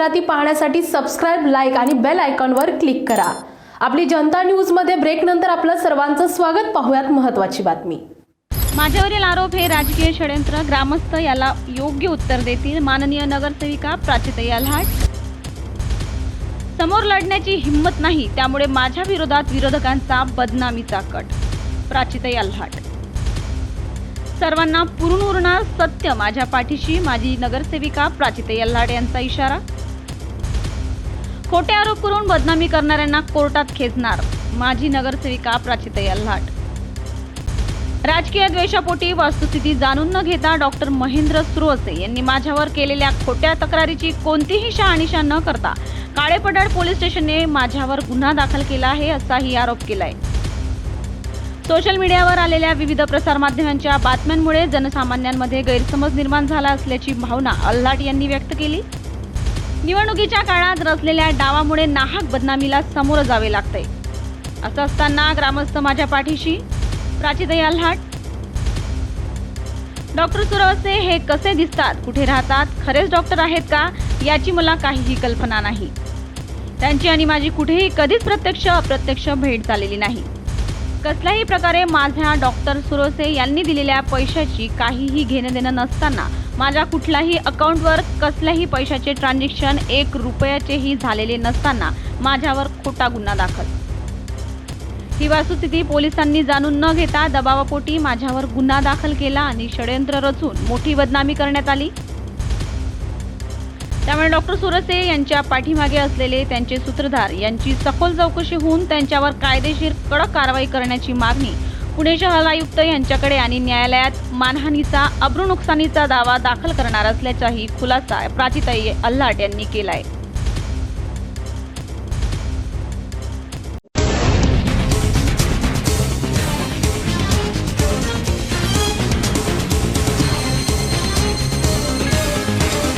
जाहिराती पाहण्यासाठी subscribe like आणि बेल आयकॉनवर क्लिक करा. आपली जनता न्यूजमध्ये ब्रेकनंतर आपलं सर्वांचं स्वागत. पाहूयात महत्त्वाची बातमी. माझ्यावरील आरोप हे राजकीय षडयंत्र ग्रामस्थ याला योग्य उत्तर देतील. माननीय नगरसेविका प्राचिताई आल्हाट समोर लढण्याची हिंमत नाही त्यामुळे माझ्या विरोधात विरोधकांचा बदनामीचा कट. प्राचिताई आल्हाट सर्वांना पुरून उरणार सत्य माझ्या पाठीशी माझी नगरसेविका प्राचिताई आल्हाट यांचा इशारा. खोटे आरोप करून बदनामी करणाऱ्यांना कोर्टात खेचणार. माझी नगरसेविका प्राचिता यल्हाट राजकीय द्वेषापोटी वस्तुस्थिती जाणून न घेता डॉक्टर महेंद्र सुरोसे यांनी माझ्यावर केलेल्या खोट्या तक्रारीची कोणतीही शहानिशा न करता काळेपडाळ पोलीस स्टेशनने माझ्यावर गुन्हा दाखल केला आहे असाही आरोप केलाय. सोशल मीडियावर आलेल्या विविध प्रसारमाध्यमांच्या बातम्यांमुळे जनसामान्यांमध्ये गैरसमज निर्माण झाला असल्याची भावना अल्हाट यांनी व्यक्त केली. निवडणुकीच्या काळात रचलेल्या डावामुळे नाहक बदनामीला सामोरं जावे लागतंय असं असताना ग्रामस्थ माझ्या पाठीशी प्राची दयाल हाट डॉक्टर सुरवसे हे कसे दिसतात कुठे राहतात खरेच डॉक्टर आहेत का याची मला काहीही कल्पना नाही. त्यांची आणि माझी कुठेही कधीच प्रत्यक्ष अप्रत्यक्ष भेट झालेली नाही. कसल्याही प्रकारे माझ्या डॉक्टर सुरोसे यांनी दिलेल्या पैशाची काहीही घेणं देणं नसताना माझ्या कुठल्याही अकाउंटवर कसल्याही पैशाचे ट्रान्झॅक्शन एक रुपयाचेही झालेले नसताना माझ्यावर खोटा गुन्हा दाखल. ही वस्तुस्थिती पोलिसांनी जाणून न घेता दबावापोटी माझ्यावर गुन्हा दाखल केला आणि षडयंत्र रचून मोठी बदनामी करण्यात आली. त्यामुळे डॉक्टर सुरसे यांच्या पाठीमागे असलेले त्यांचे सूत्रधार यांची सखोल चौकशी होऊन त्यांच्यावर कायदेशीर कडक कारवाई करण्याची मागणी पुणे शहर आयुक्त यांच्याकडे आणि न्यायालयात मानहानीचा अब्रू नुकसानीचा दावा दाखल करणार असल्याचाही खुलासा प्राचिताई अल्हाट यांनी केला आहे